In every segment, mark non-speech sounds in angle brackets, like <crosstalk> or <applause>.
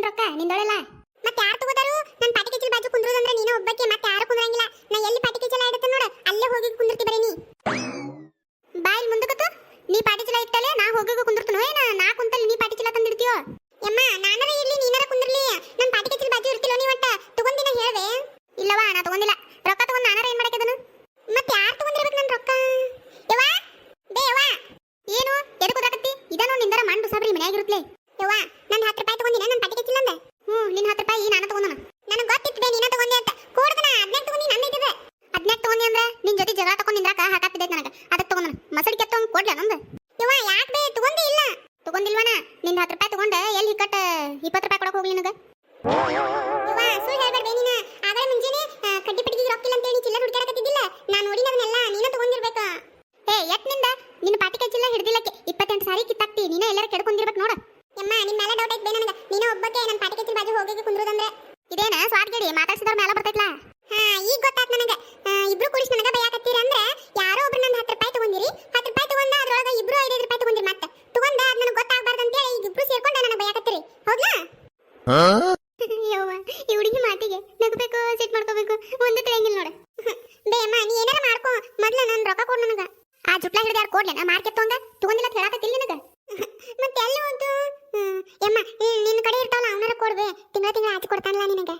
ನಿನ್ ರೊಕ್ಕ ನಿಂದೊಳಲ್ಲ. ಮತ್ತೆ ಯಾರು ತಗೋತಾರು? ನನ್ ಪಾಟಿ ಕಿಚಲ್ ಬಾಜು ಕುಂದ್ರೋದಂದ್ರೆ ನೀನು ಒಬ್ಬಕ್ಕೆ, ಮತ್ತೆ ಯಾರು ಕುಂದ್ರಂಗಿಲ್ಲ. ನಾ ಎಲ್ಲಿ ಪಾಟಿ ಕಿಚಲ ಇಡುತ್ತೆ ನೋಡು, ಅಲ್ಲೇ ಹೋಗಿ ಕುಂದಿರ್ತಿ ಬರೀ ನೀ. ಬಾಯಿಲ್ ಮುಂದಕತ್ತು. ನೀ ಪಾಟಿ ಚಲ ಇಟ್ಟಲೆ ನಾ ಹೋಗಿ ಕುಂದಿರ್ತನೋ ಏನ, ನಾ ಕುಂತಲ್ಲಿ ನೀ ಪಾಟಿ ಚಲ ತಂದಿಡ್ತೀಯೋ? ಯಮ್ಮ, ನಾನರ ಇರ್ಲಿ, ನೀನರ ಕುಂದಿರ್ಲಿ. ನನ್ ಪಾಟಿ ಕಿಚಲ್ ಬಾಜು ಇರ್ತಿಲ್ಲ ನೀ ಒಟ್ಟ? ತಗೊಂದಿನ ಹೇಳ್ದೆ. ಇಲ್ಲವಾ ನಾ ತಗೊಂದಿಲ್ಲ ರೊಕ್ಕ ತಗೊಂಡ್ ನಾನರ ಏನ್ ಮಾಡಕ್ಕೆ ಮತ್ತೆ ಯಾರು ತಗೊಂಡಿರ್ಬೇಕು ನನ್ ರೊಕ್ಕ? ಯವ್ವ? ಬೇ ಏನು? ಎದಕ್ಕೆ ಗೊತ್ತಾಗತ್ತಿ ಇದನ್ನು ನಿಂದರ ಮಂಡು ಸಬ್ರಿ ಮನ್ಯಾಗ ಇರುತ್ತಲೆ ಯವ್ವ ನನ್ನ ಹತ್ತು ರೂಪಾಯಿ ತಗೊಂಡಿನ ನನ್ನ ಪಾಟಿ ಕಿಚ್ಚಿಲ್ಲ ಅಂದೆ ಹ್ಞೂ ನಿನ್ನ ಹತ್ತು ರೂಪಾಯಿ ನಾನು ತಗೊಂಡನ ನನಗೆ ಗೊತ್ತಿತ್ತು ಬೇ ನೀನ ತಗೊಂಡೆ ಅಂತ ಕೂಡ್ದನ ಹದಿನಾಲ್ಕು ತಗೊಂಡಿ ನನ್ನ ಇದ್ದಿದೆ ಹದಿನಾಲ್ಕು ತಗೊಂಡಿ ಅಂದ್ರೆ ನಿನ್ ಜೊತೆ ಜಗಳ ತಗೊಂಡ್ ಹಾಕಾತಿದ್ದೈತೆ ನನಗೆ. ಅದಕ್ಕೆ ತಗೊಂಡನ ಮಸಡಿ ಕೆತ್ತ ಒಂದು ಕೊಡ್ಲ ನಂದು? ಯವ್ವ ಯಾಕೆ ಬೇ? ತಗೊಂಡೇ ಇಲ್ಲ. ತಗೊಂಡಿಲ್ವನ? ನಿಂದ ಹತ್ತು ರೂಪಾಯಿ ತಗೊಂಡ ಎಲ್ಲಿ ಕಟ್ಟ ಇಪ್ಪತ್ತು ರೂಪಾಯಿ ಕೊಡಕ್ ಹೋಗ್ಲಿ ನನಗೆ? ಯವ್ವ ಸುಳ್ಳು ಹೇಳ್ಬೇಡ ಬೇ ನೀನ. ಆಗಲೇ ಮುಂಜಾನೆ ಆ, ಕಡ್ಡಿ ಪಟ್ಟಿಗೆ ರೊಕ್ಕಿಲ್ಲ ಅಂತ ಹೇಳಿ ಚಿಲ್ಲರ್ ಹುಡುಕಾಡಕತ್ತಿದ್ದಿಲ್ಲ ನಾನು ನೋಡಿನವನ್ನೆಲ್ಲ ನೀನ ತಗೊಂಡಿರ್ಬೇಕು. ಏ ನಿಂದ ನಿನ್ನ ಪಾಟಿ ಕಚ್ಚಿಲ್ಲ ಹಿಡಿದಿಲ್ಲಕ್ಕೆ ಇಪ್ಪತ್ತೆಂಟು ಸಾರಿ ಕಿತ್ತಾಕ್ತಿ. ನೀನ ಎಲ್ಲರ ಕೆಡ್ಕೊಂಡಿರ್ಬೇಕು ನೋಡು. ಯಮ್ಮ ನಿನ್ ಮೇಲೆ ಡೌಟ್ ಐತೆ ನನಗೆ. ನೀನು ಒಬ್ಬಕ್ಕೆ ನನ್ನ ಪಾಟಿ ಕಚ್ಚಿನ ಬಾಜು ಹೋಗಿ ಕುಂದ್ರೋದಂದ್ರೆ. ಇದೇನ ಸ್ವಾಟ್ಗೇಡಿ ಮಾತಾಡ್ಸಿದವ್ರ ಮೇಲೆ ಬರ್ತೈತ್ಲಾ ಹಾ ಈಗ ಗೊತ್ತಾತ್ ನನಗೆ ಆ, ಇಬ್ರು ಕೂಡಿಸಿ ನನಗೆ ಬೈಯಾಕತ್ತೀರ ಅಂದ್ರೆ ಯಾರೋ ಒಬ್ರು ನನ್ನ ಹತ್ತು ರೂಪಾಯಿ ತಗೊಂಡಿರಿ ಹತ್ತು ರೂಪಾಯಿ ತಗೊಂಡ ಅದ್ರೊಳಗೆ ಇಬ್ರು ಐದೈದು ರೂಪಾಯಿ ತಗೊಂಡಿರಿ ಮತ್ತೆ ತಗೊಂಡ ಅದ್ ನನಗೆ ಗೊತ್ತಾಗಬಾರ್ದು ಅಂತೇಳಿ ಈಗ ಇಬ್ರು ಸೇರ್ಕೊಂಡು ನನಗೆ ಬೈಯಾಕತ್ತೀರಿ ಹೌದಾ ಯವ್ವ ಈ ಹುಡುಗಿ ಮಾತಿಗೆ ನಗಬೇಕು ಸೆಟ್ ಮಾಡ್ಕೋಬೇಕು ಒಂದು ತಿಳಿಯಂಗಿಲ್ಲ ನೋಡು. ಬೇಮ್ಮ ನೀ ಏನಾರ ಮಾಡ್ಕೋ. ಮೊದ್ಲ ನನ್ನ ರೊಕ್ಕ ಕೊಡು ನನಗ. ಆ ಜುಟ್ಲ ಹಿಡಿದ ಯಾರು ಕೊಡ್ಲಿ? ನಾ ಮಾರ್ಕೆಟ್ ತಗೊಂಡ ತಗೊಂಡಿಲ್ಲ ಅಂತ ಹೇಳಕತ್ತಿಲ್ಲ ನನಗ? ಮತ್ತೆ ಎಲ್ಲಿ ಹೋಯ್ತು ಯಮ್ಮ ನಿನ್ನ ಕಡೆ ಇರ್ತಾವಲ್ಲ ಅವನಾರ ಕೊಡ್ಬೇ ತಿಂಗಳ ತಿಂಗಳ ಆಚೆ ಕೊಡ್ತಾನಲ್ಲ ನಿನಗೆ?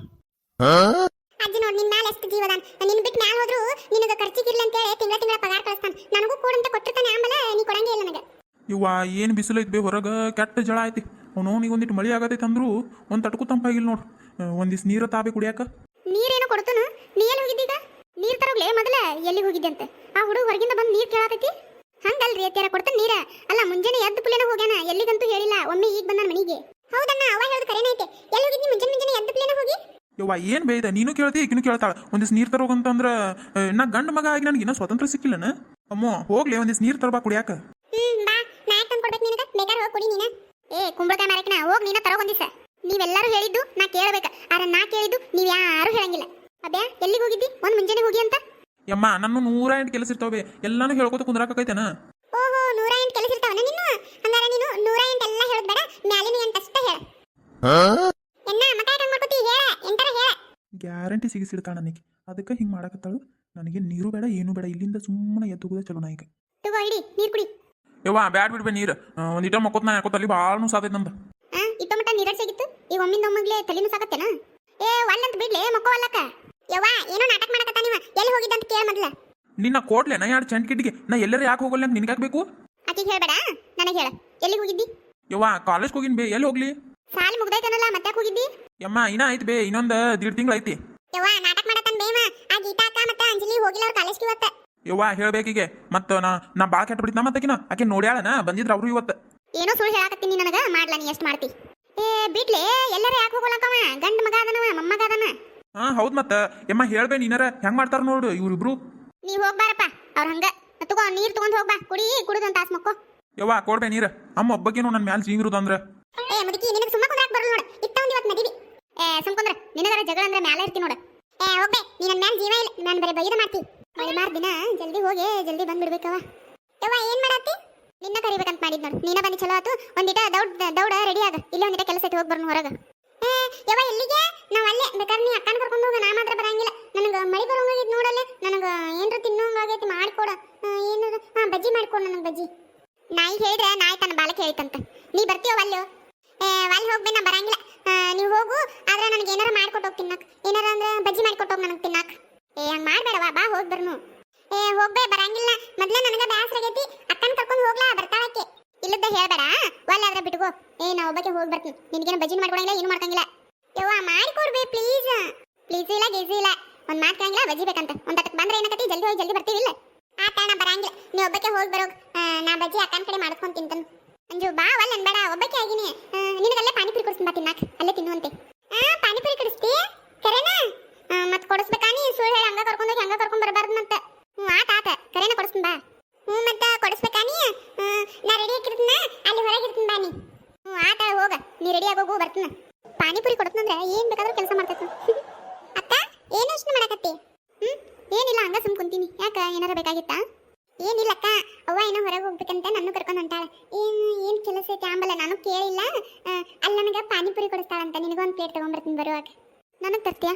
ಅಜ್ಜಿ ನೋಡಿ ನಿನ್ ಮ್ಯಾಲ ಎಷ್ಟು ಜೀವದಾನ ನಿನ್ ಬಿಟ್ಟು ಮ್ಯಾಲ ಹೋದ್ರು ನಿನಗ ಖರ್ಚಿಗಿರ್ಲಿ ಅಂತೇಳಿ ತಿಂಗಳ ತಿಂಗಳ ಪಗಾರ ಕಳಿಸ್ತಾನ. ನನಗೂ ಕೊಡಂತ ಕೊಟ್ಟಿರ್ತಾನೆ ಆಮೇಲೆ ನೀ ಕೊಡಂಗೇ ಇಲ್ಲ ನನಗೆ. ಇವ ಏನು ಬಿಸಿಲು ಐತಿ ಬೇ ಹೊರಗೆ? ಕೆಟ್ಟ ಜಳ ಐತಿ. ಅವನು ಈಗ ಒಂದಿಟ್ಟು ಮಳೆ ಆಗತೈತೆ ಅಂದ್ರು ಒಂದು ತಟಕು ತಂಪಾಗಿಲ್ಲ ನೋಡು. ಒಂದಿಸ್ ನೀರು ತಾಬೆ ಕುಡಿಯಾಕ. ನೀರೇನು ಕೊಡ್ತಾನು ನೀ ಎಲ್ಲಿ ಹೋಗಿದ್ದೀಗ? ನೀರ್ ತರೋಗ್ಲೇ ಮೊದಲ ಎಲ್ಲಿ ಹೋಗಿದ್ದೆ ಅಂತ ಆ ಹುಡುಗ ಹೊರಗಿಂದ ಬಂದು ನೀರ್ ಕೇಳಾತೈತಿ? ಹಂಗಲ್ರಿ ಅತ್ಯಾರ ಕೊಡ್ತಾನ ನೀರ. ಅಲ್ಲ ಮುಂಜಾನೆ ಎದ್ದು ಪುಲೇನ ಹೋಗ್ಯಾನ ಎಲ್ಲಿಗಂತೂ ಹೇಳಿಲ್ಲ ಒಮ್ಮೆ ಈಗ ಬಂದ ಮನೆಗೆ. ಹೌದಣ್ಣ ಅವ ಹೇಳದ್ ಕರೆನೈತೆ ಎಲ್ಲಿ ಹೋಗಿದ್ದಿ ಮುಂಜಾನೆ ಮುಂಜಾನೆ ಎದ್ದು ಪುಲೇನ ಹೋಗಿ? ಯವ್ವ ಏನು ಬೇಯ್ದ? ನೀನು ಕೇಳ್ತಿ ಈಗಿನೂ ಕೇಳ್ತಾಳ. ಒಂದಿಸ್ ನೀರು ತರೋಗಂತಂದ್ರೆ ನಾ ಗಂಡ ಮಗ ಆಗಿ ನನಗೆ ಇನ್ನೂ ಸ್ವತಂತ್ರ ಸಿಕ್ಕಿಲ್ಲನ? ಅಮ್ಮ ಹೋಗ್ಲಿ ಒಂದಿಸ್ ನೀರು ತರಬಾ ಕುಡಿಯಾಕ. ಹ್ಮ್ ಬಾ. ನಾ ಯಾಕೆ ತಂದು ಕೊಡ್ಬೇಕು ನಿನಗೆ? ಬೇಕಾದ್ರೆ ಹೋಗಿ ಕುಡಿ ನೀನ. ಏ ಕುಂಬಳಕಾಯಿ ಮಾರಕಿನ ಹೋಗಿ ನೀನ ತರೋ ಒಂದಿಸ ನೀವೆಲ್ಲರೂ ಹೇಳಿದ್ದು ನಾ ಕೇಳಬೇಕ. ಆದ್ರೆ ನಾ ಕೇಳಿದ್ದು ನೀವು ಯಾರು ಹೇಳಂಗಿಲ್ಲ. ಅಬ್ಯಾ ಎಲ್ಲಿಗೆ ಹೋಗಿದ್ದಿ? ಒಂದ್ ಮುಂಜಾನೆ ಹೋಗಿ ಅಂತ? ಯಮ್ಮ ನನ್ನ ನೂರ ಎಂಟು ಕೆಲಸ ಇರ್ತಾವೆ. ಎಲ್ಲಾನು ಹೇಳ್ಕೊತ ಕುಂದ್ರಾಕೈತೇನ ಓಹೋ ನೂರ ಎಂಟು ಕೆಲಸ ಇರ್ತಾವನ ನಿನ್ನ? ಹಂಗಾರೆ ನೀನು ನೂರ ಎಂಟು ಎಲ್ಲ ಹೇಳೋದು ಬೇಡ ಮ್ಯಾಲಿನ ಎಂಟು ಅಷ್ಟೇ ಹೇಳ. ಎನ್ನ ಯಾಕಂಗ್ ಮಾಡ್ಕೊತಿ ಹೇಳ ಎಂಟಾರ ಹೇಳ. ಗ್ಯಾರಂಟಿ ಸಿಗಿಸಿಡ್ತಾಳ ನನಗೆ. ಅದಕ್ಕೆ ಹಿಂಗೆ ಮಾಡಕತ್ತಾಳು? ನನಗೆ ನೀರು ಬೇಡ ಏನು ಬೇಡ ಇಲ್ಲಿಂದ ಸುಮ್ಮನೆ ಎದ್ದು ಚಲೋ ನಾಯಕ ತಗೋ ಇಡಿ ನೀರು ಕುಡಿ. ಯವ್ವ ಬ್ಯಾಡ್ ಬಿಡ್ಬೇ ನೀರು. ಒಂದು ಇಟ ಮಕ್ಕೋತ್ ನಾ ಯಾಕೋತ ಅಲ್ಲಿ ಭಾಳ ಸಾತೈತೆ ನಂದು. ಆ ಇಟ್ಟ ಮಟ್ಟ ನೀರಡ್ಸಾಗಿತ್ತು ಈ ಒಮ್ಮಿಂದ ಒಮ್ಮಿಗ್ಲೆ ತಲೆನೂ ಸಾಕತ್ತೇನ ಏ ಒಲ್ಲಂತ ಬಿಡ್ಲೆ ಮಕ್ಕೋ ಅಲ್ಲಕ್ಕ ಯವ್ವ ಏನೋ ನಾಟಕ ಮಾಡಕತ್ತ ನೀವ? ಎಲ್ಲಿ ಹೋಗಿದ್ದ ಅಂತ ಕೇಳ ಮೊದ್ಲ. ನಿನ್ನ ಕೋಟ್ಲೆ ನಾ ಎರಡು ಚಂಟ್ ಕಿಟ್ಟಿಗೆ ನಾ ಎಲ್ಲರೂ ಯಾಕೆ ಹೋಗಲ್ಲ ಅಂತ ನಿನಗೆ ಬೇಕು? ಆಕಿಗೆ ಹೇಳ್ಬೇಡ ನನಗೆ ಹೇಳ. ಎಲ್ಲಿ ಹೋಗಿದ್ದಿ? ಯವ್ವ ಕಾಲೇಜ್ ಹೋಗಿನ್ ಬೇ ಎಲ್ಲಿ ಹೋಗ್ಲಿ? ಸಾಲಿ ಮುಗ್ದೈತನಲ್ಲ ಮತ್ತೆ ಹೋಗಿದ್ದಿ? ಯಮ್ಮ ಇನ್ನ ಐತಿ ಬೇ ಇನ್ನೊಂದು ದೀಡ್ ತಿಂಗಳು ಐತಿ. ಯವ್ವ ನಾಟಕ ಮಾಡಕನ್ ಬೇವ ಆ ಗೀತಾ ಅಕ್ಕ ಮತ್ತೆ ಅಂಜಲಿ ಹೋಗಿಲ್ಲ ಅವ್ರ ಕಾಲೇಜ್ಗೆ ಇವತ್ತ. ಯವ್ವ ಹೇಳ್ಬೇಕಿಗೆ. ಮತ್ತ ನಾ ನಾ ಬಾಳ್ ಕೆಟ್ಟ ಬಿಡ್ತಾ ಮತ್ತಕಿನ ಆಕೆ ನೋಡ್ಯಾಳನ? ಬಂದಿದ್ರ ಅವರು ಇವತ್ತು. ಏನೋ ಸುಳ್ಳು ಹೇಳಾಕತ್ತೀನಿ ನನಗ? ಮಾಡ್ಲ ನೀ ಎಷ್ಟು ಮಾಡ್ತಿ? ಏ ಬಿಡ್ಲೆ ಎಲ್ಲರೇ ಯಾಕೆ ಅವ ಗಂಡ ಮಗ ಅದನವ ಮೊಮ್ಮಗ ಅದನ. ಹಾ ಹೌದು ಮತ್ತ. ಯಮ್ಮ ಹೇಳ್ಬೇ ನೀನಾರ ಹೆಂಗ್ ಮಾಡ್ತಾರ ನೋಡು ಇವ್ರಿಬ್ರು. ನೀ ಹೋಗ್ಬಾರಪ್ಪ ಅವ್ರ ಹಂಗ. ತಗೋ ನೀರ್ ತಗೊಂಡ್ ಹೋಗ್ಬಾ ಕುಡಿ ಕುಡಿದಂತ ತಾಸ್ ಮಕ್ಕೋ. ಯವ್ವ ಕೊಡ್ಬೇ ನೀರ. ಅಮ್ಮ ಒಬ್ಬಕ್ಕೇನು ನನ್ನ ಮ್ಯಾಲ ಜೀಂಗಿರುದು ಅಂದ್ರೆ. ಏ ಮುದುಕಿ ನಿನಗೆ ಸುಮ್ಮ ಕುಂದ್ರಾಕ್ ಬರಲ್ಲ ನೋಡ. ಇತ್ತ ಒಂದ್ ಇವತ್ತು ಮದಿವಿ. ಏ ಸುಮ್ ಕುಂದ್ರ ನಿನಗರ ಜಗಳ ಅಂದ್ರೆ ಮ್ಯಾಲೆ ಇರ್ತಿ ನೋಡ. ಏ ಹೋಗ್ಬೇ ನೀ ನನ್ನ ಮ್ಯಾಲ ಜೀವ ಇಲ್ಲ ನಾನು ಬರೀ ಬೈದ ಮಾಡ್ತಿ. ಮಳಿಮಾರ್ ದಿನ, ಜಲ್ದಿ ಹೋಗಿ, ಜಲ್ದಿ ಬಂದ್ಬಿಡ್ಬೇಕವ ಯವ್ವ, ಏನ್ ಮಾಡತ್ತಿ? ನಿನ್ನ ಕರಿಬೇಕಂತ ಮಾಡಿದ್ ನೋಡು. ನೀನ ಬಂದು ಚಲೋ ಆತು, ಒಂದಿಟ ದೌಡ್, ದೌಡ ರೆಡಿ ಆಗ. ಇಲ್ಲ ಒಂದಿಟ ಕೆಲಸ ಐತಿ ಹೋಗಿ ಬರ್ನು ಹೊರಗ. ಯವ್ವ, ಎಲ್ಲಿಗೆ? ನಾವ್ ಅಲ್ಲೇ. ಬೇಕಾದ್ರೆ ನೀ ಅಕ್ಕನ ಕರ್ಕೊಂಡು ಹೋಗ, ನಾ ಮಾತ್ರ ಬರಂಗಿಲ್ಲ. ನನಗ ಮಳಿ ಬರೋಂಗಾಗೈತಿ ನೋಡಲ್ಲೇ. ನನಗ ಏನ್ರ ತಿನ್ನೋಂಗಾಗೈತಿ, ಮಾಡ್ಕೊಡ. ಏನಾರ? ಹಾ ಬಜ್ಜಿ ಮಾಡ್ಕೊಡ ನನಗೆ ಬಜ್ಜಿ. ನಾಯಿ ಹೇಳಿದ್ರೆ ನಾಯಿ ತನ್ನ ಬಾಲಕ್ಕೆ ಹೇಳಿತಂತ. ನೀ ಬರ್ತೀಯೋ ಅಲ್ಲೋ ಅಲ್ಲಿ ಹೋಗ್ಬೇಕು ನಾ ಬರಂಗಿಲ್ಲ. ನೀವು ಹೋಗು, ಆದ್ರೆ ನನಗೆ ಏನಾರ ಮಾಡ್ಕೊಟ್ಟು ಹೋಗಿ ತಿನ್ನಕ್. ಏನಾರ ಅಂದ್ರೆ ಬಜ್ಜಿ ಮಾಡ್ಕೊಟ್ಟು ಹೋಗಿ ನನಗೆ ತಿನ್ನಕ್. ಏ ಹಂಗ್ ಮಾಡ್ಬೇಡವಾ, ಬಾ ಹೋಗ್ ಬರ್ನು. ಏ, ಹೋಗ್ಬೇ, ಬರಂಗಿಲ್ಲ. ಮೊದ್ಲೇ ನನಗ ಬ್ಯಾಸರ ಆಗೈತಿ, ಅಕ್ಕನ ಕರ್ಕೊಂಡು ಹೋಗ್ಲಾ ಬರ್ತಾಳಕ್ಕೆ ಇಲ್ಲದ ಹೇಳ್ಬೇಡ, ಒಲ್ಲ ಆದ್ರೆ ಬಿಟ್ಕೋ. ಏ, ನಾ ಒಬ್ಬಕ್ಕೆ ಹೋಗಿ ಬರ್ತೀನಿ. ನಿನಗೇನು ಬಜ್ಜಿ ಮಾಡ್ಕೊಡಂಗಿಲ್ಲ ಏನು ಮಾಡ್ಕಂಗಿಲ್ಲ. ಯವ್ವ, ಮಾಡಿಕೊಡ್ಬೇ ಪ್ಲೀಸ್ ಪ್ಲೀಸ್ ಇಲ್ಲ, ಗೀಸ್ ಇಲ್ಲ. ಒಂದ್ ಮಾಡ್ಕಂಗಿಲ್ಲ ಬಜ್ಜಿ ಬೇಕಂತ. ಒಂದ್ ಬಂದ್ರೆ ಏನಕತಿ? ಜಲ್ದಿ ಹೋಗಿ ಜಲ್ದಿ ಬರ್ತೀವಿ ಇಲ್ಲ? ಆತ ನಾ ಬರಂಗಿಲ್ಲ. ನೀ ಒಬ್ಬಕ್ಕೆ ಹೋಗಿ ಬರೋಗ್ ನಾ ಬಜ್ಜಿ ಅಕ್ಕನ ಕಡೆ ಮಾಡ್ಕೊಂಡು ತಿಂತಾನು. ಅಂಜು, ಬಾ, ಒಲ್ಲ ಅನ್ಬೇಡ ಒಬ್ಬಕ್ಕೆ ಆಗಿನಿ. ನಿನಗಲ್ಲೇ ಪಾನಿಪುರಿ ಕೊಡಿಸ್ತೀನಿ, ಬಾ, ತಿನ್ನಾಕ. ಅಲ್ಲೇ ತಿನ್ನುವಂತೆ ಆ, ಪಾನಿಪುರಿ ಕೊಡಿಸ್ತಿ? ಕರೆನಾ? ಮತ್ತೆ ಮತ್ ಕೊಡಿಸ್ಬೇಕಾ ನೀ ಸುಳ್ಳು ಹೇಳಿ ಹಂಗ ಕರ್ಕೊಂಡು ಹೋಗಿ ಹಂಗ ಕರ್ಕೊಂಡ್ ಬರಬಾರ್ದು ಮತ್ತ ಹ್ಞೂ ಆತ ಆತ ಕರೆನ ಕೊಡಿಸ್ತೀನಿ ಬಾ ಹ್ಞೂ ಮತ್ತ ಕೊಡಿಸ್ಬೇಕಾ ನೀ ಆ, ನಾ ರೆಡಿ ಆಗಿರ್ತೀನ ಅಲ್ಲಿ ಹೊರಗೆ ಇರ್ತೀನಿ ಬಾ ನೀ ಹ್ಞೂ ಆತ ಹೋಗ ನೀ ರೆಡಿ ಆಗೋಗು ಬರ್ತೀನಿ. ಪಾನಿಪುರಿ ಕೊಡ್ತಂದ್ರೆ ಏನ್ ಬೇಕಾದ್ರೂ ಕೆಲಸ ಮಾಡ್ತೈತಿ. <laughs> ಅಕ್ಕ, ಏನು ಯೋಚನೆ ಮಾಡಕತ್ತಿ? ಹ್ಮ್? ಏನಿಲ್ಲ, ಹಂಗ ಸುಮ್ ಕುಂತೀನಿ. ಯಾಕ, ಏನಾರ ಬೇಕಾಗಿತ್ತಾ? ಏನಿಲ್ಲ ಅಕ್ಕ, ಅವ್ವ ಏನೋ ಹೊರಗೆ ಹೋಗ್ಬೇಕಂತ ನನ್ನ ಕರ್ಕೊಂಡು ಹೊಂಟಾಳ. ಏನ್ ಏನ್ ಕೆಲಸ ಐತೆ ಆಂಬಲ್ಲ ನಾನು ಕೇಳಿಲ್ಲ. ಅಲ್ಲಿ ನನಗೆ ಪಾನಿಪುರಿ ಕೊಡಿಸ್ತಾಳಂತ. ನಿನಗೊಂದು ಪ್ಲೇಟ್ ತಗೊಂಡ್ಬರ್ತೀನಿ ಬರುವಾಗ ನನಗೆ ತರ್ತೀಯ?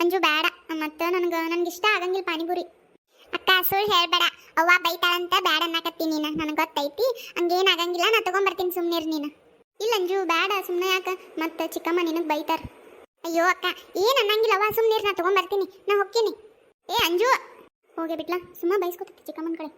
ಅಂಜು, ಬೇಡ. ಮತ್ತೆ ನನಗೆ ನನಗೆ ಇಷ್ಟ ಆಗಂಗಿಲ್ಲ ಪಾನಿಪುರಿ. ಅಕ್ಕ, ಸುಳ್ಳು ಹೇಳ್ಬೇಡ. ಅವ್ವ ಬೈತಾಳಂತ ಬೇಡ ಅನ್ನಕತ್ತೀನಿ ನೀನು. ನನಗೆ ಗೊತ್ತೈತಿ. ಹಂಗೇನಾಗಂಗಿಲ್ಲ ನಾ ತಗೊಂಬರ್ತೀನಿ ಸುಮ್ಮನೆ ನೀನು. ಇಲ್ಲ ಅಂಜು, ಬೇಡ ಸುಮ್ಮನೆ ಯಾಕ? ಮತ್ತೆ ಚಿಕ್ಕಮ್ಮ ನಿನಗೆ ಬೈತಾರ. ಅಯ್ಯೋ ಅಕ್ಕ, ಏನು ಅನ್ನಂಗಿಲ್ಲ ಸುಮ್ಮನೆ ನಾ ತಗೊಂಬರ್ತೀನಿ ನಾ ಹೋಗ್ತೀನಿ. ಏ ಅಂಜು ಹೋಗಿ ಬಿಟ್ಲಾ? ಸುಮ್ಮ ಬೈಸ್ಕೊತೈತಿ ಚಿಕ್ಕಮ್ಮನ ಕಡೆ.